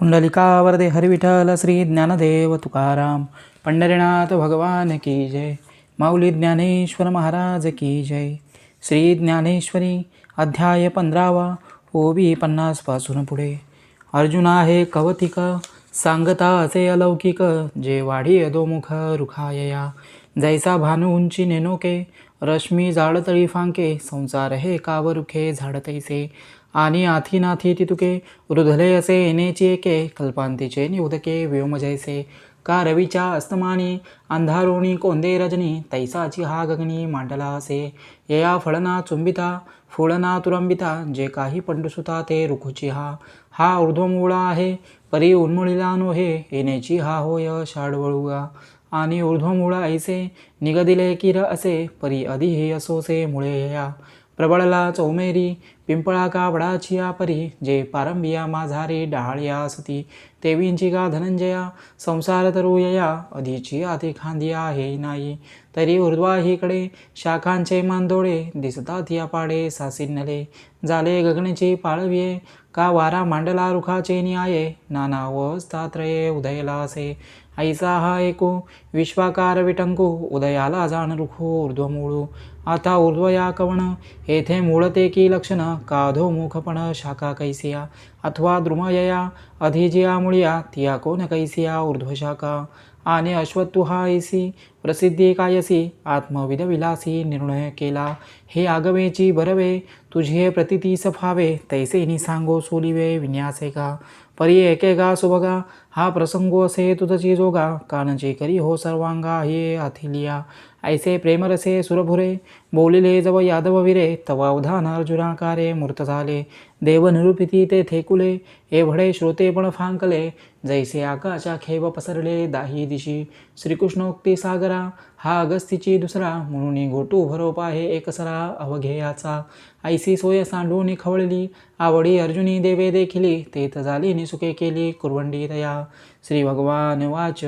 पुंडलिकावरदे हरिविठ्ठल श्री ज्ञानदेव तुकाराम पंढरीनाथ भगवान की जय माऊली ज्ञानेश्वर महाराज की जय श्री ज्ञानेश्वरी अध्याय पंधरावा ओवी पन्नासपासून पुढे. अर्जुन आहे कवतिक सांगता असे अलौकिक जे वाढी अधोमुख रुखायया. जैसा भानू उंची नेनोके रश्मी जाळतळी फांके संसार हे कावरुखे झाडतैसे. आणि आथी नाथी तितुके रुधले असे येणेची एके कल्पांतीचे निउदके व्योमजयसे। का रवीच्या अस्तमानी अंधारोणी कोंदे रजनी तैसाची हा गगनी मांडला असे यया फळना चुंबिता फुळना तुरंबिता जे काही पंडुसुता ते रुखुची हा। हा ऊर्ध्वमूळा आहे परी उन्मळीला नोहे येण्याची हा होय शाडवळुगा। आणि ऊर्ध्वमूळा ऐसे निगदिले किर असे परी अधिही असोसे मुळे या। प्रबळला चौमेरी पिंपळा काबडाची परी जे पारंबिया माझारी डहाळ्या सती तेवींची का धनंजया संसार तरुयया अधिची आती खांदिया हे नाही तरी ऊर्ध्वाहीकडे शाखांचे मांदोळे दिसतात या पाडे सासिन्नले झाले गगनेची पाळविये का वारा मांडला रुखाचे न्याये नाना वस्तात्रये उदयला असे ऐसा हा एकू विश्वाकार विटंकू उदयाला जाण रुखू ऊर्ध्वमूळू आता ऊर्ध्व या कवण येथे मूळते की लक्षण काधो मुखपण शाखा कैसिया? अथवा द्रुमयया? अधिजया मुळिया? तिया कोण कैसिया? ऊर्ध्वशाखा? आणि अश्वत्तु हा ऐसी प्रसिद्धी कायसी? आत्मविद विलासी? निर्णय केला? हे आगवेची बरवे तुझे प्रतिती सफावे? तैसे नि सांगो सोलिवे विन्यासे का परी एके गा सुभगा? हा प्रसंगो असे तुझची जोगा? कानची करी हो सर्वांगा? हे आथिलिया ऐसे प्रेमरसे सुरभुरे? बोलिले जव यादव विरे तवा अवधान अर्जुनाकारे मूर्त झाले देवनिरूपिती ते थेकुले एवढे श्रोते पण फांकले। जैसे आकाशा खेव पसरले दाही दिशी। श्रीकृष्णोक्ती सागरा हा अगस्तीची दुसरा। म्हणून गोटू भरोपा हे एकसरा अवघेयाचा। ऐसी सोय सांडून खवळली आवडी अर्जुनी देवे देखिली। तेथ झाली निसुके केली कुरवंडी तया श्री भगवान वाच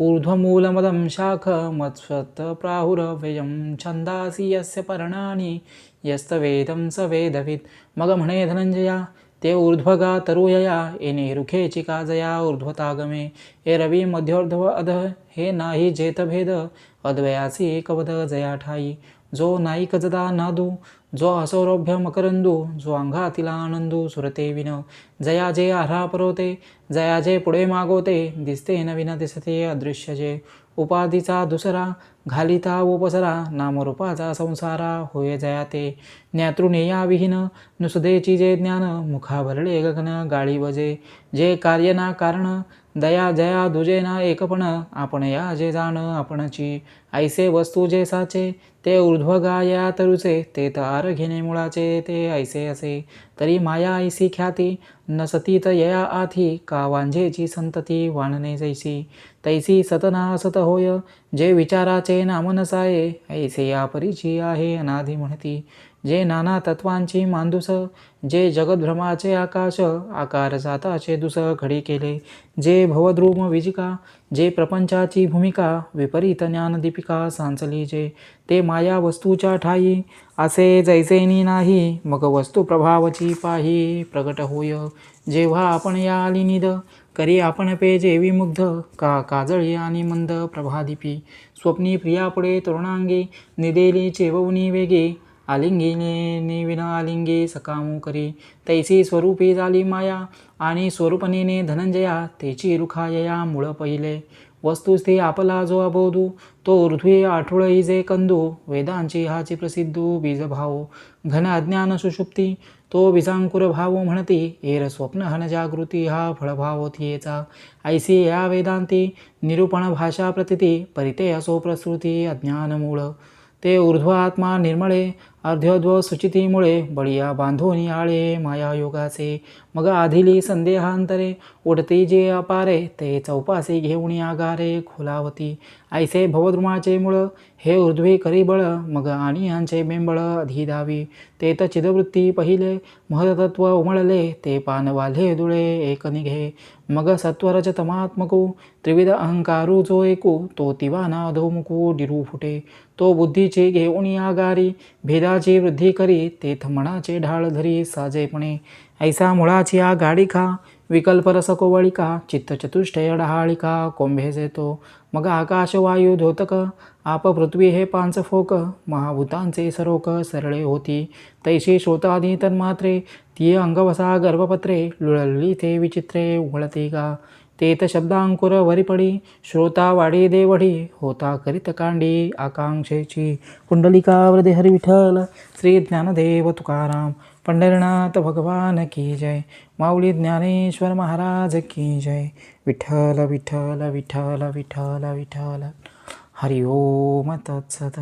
ऊर्ध्वमूलमदं शाख मत्स्वत् प्राहुरव्ययं छंदासी यस्य पर्णानि यस्तवेदं स वेदवित। मग म्हणे धनंजया ते ऊर्ध्वगा तरुयया येणे रुखे चिकाजया ऊर्ध्वतागमे। हे रवी मध्योर्ध्व अध हे नाही जेतभेद। अद्वयासी एकवद जया ठाई जो नाईक जदा नादू जो असौरभ्य मकरंदू जो अंगातिला आनंदू सुरते विन जया जे आऱ्हा परोते जया जे पुढे मागवते दिसते नवीन दिसते अदृश्य जे। उपाधीचा दुसरा घालिता उपसरा नामरूपाचा संसारा होय जया ते। ज्ञातृनेया विहीन नुसदेची जे ज्ञान मुखा भरले गगन गाळी वजे। जे कार्य ना कारण दया जया दुजे ना एकपण आपण या जे जाण आपणची। ऐसे वस्तू जे साचे ते ऊर्ध्वगाया तरुचे ते तार घेणे मुळाचे ते ऐसे असे. तरी माया ऐसी ख्याती नसतीत यया आथी का वांझेची संतती वाणणे जैसी. तैसी सतना असत होय जे विचाराचे नामनसाये ऐसे या परीची आहे अनाधी म्हणती. जे नाना तत्वांची मांदुस जे जगद्भ्रमाचे आकाश आकार जाताचे दुस खडी केले जे भवद्रुम विजिका जे प्रपंचाची भूमिका विपरीत ज्ञानदीपिका सांचली जे ते माया वस्तूच्या ठाई असे जैसेनी नाही मग वस्तू प्रभावची पाही प्रगट होय. जेव्हा आपण या आली निद करी आपण पेजे विमुग्ध का काजळी आणि मंद प्रभादीपी स्वप्नी प्रियापुढे तरुणांगी निदेली चेववनी वेगे आलिंगिने विना आलिंगे सकामू करी. तैसी स्वरूपी झाली माया आणि स्वरूपनेने धनंजया तेची रुखायया मुळ पहिले. वस्तुस्थे आपला जो अबोधू तो ऋथ्वी आठवळई जे कंदू वेदांची हाची प्रसिद्धू बीजभाव घन अज्ञान सुषुप्ती तो बीजांकुर भाव म्हणती एर स्वप्न हन जागृती हा फळभाव थियेचा. ऐसी या वेदांती निरूपण भाषा प्रतिती परिते असो प्रसृती अज्ञानमूळ. ते ऊर्ध्व आत्मा निर्मळे अर्ध्योध्व सुचितीमुळे बळिया बांधोनी आळे माया योगाचे. मग आधिली संदेहांतरे उडती जे अपारे ते चौपासे घेऊन आगारे खोलावती. ऐसे भवद्रुमाचे मुळ हे ऊर्ध्वे करी बळ मग आणि यांचे बेंबळ अधिदावी ते त चिदवृत्ती पहिले महतत्व उमळले ते पान दुळे एक निघे. मग सत्वरज तमात्मको त्रिविध अहंकारू जो एकू तो तिवाना अधोमुखू डिरू फुटे. तो बुद्धीचे घेऊन आगारी भेदा भेदाची वृद्धी करी तेथ मनाचे ढाळ धरी साजेपणे ऐसा मुळाची आ गाडी खा विकल्प रसकोवळिका चित्तचतुष्टय डहाळिका कोंभे जेतो मग आकाश वायू धोतक आप पृथ्वी हे पांच फोक महाभूतांचे सरोक सरळे होती. तैशी श्रोताधी तन्मात्रे ती अंगवसा गर्भपत्रे लुळली ते विचित्रे उघळते का तेथ शब्दांकुर वरिपडी श्रोता वाडी देवडी होता करीत कांडी आकांक्षेची कुंडलिका वृदे हरी विठ्ठल श्री ज्ञानदेव तुकाराम पंढरनाथ भगवान की जय माऊली ज्ञानेश्वर महाराज की जय। विठ्ठल विठ्ठल विठ्ठल विठ्ठल विठ्ठल। हरिओम तत्सत।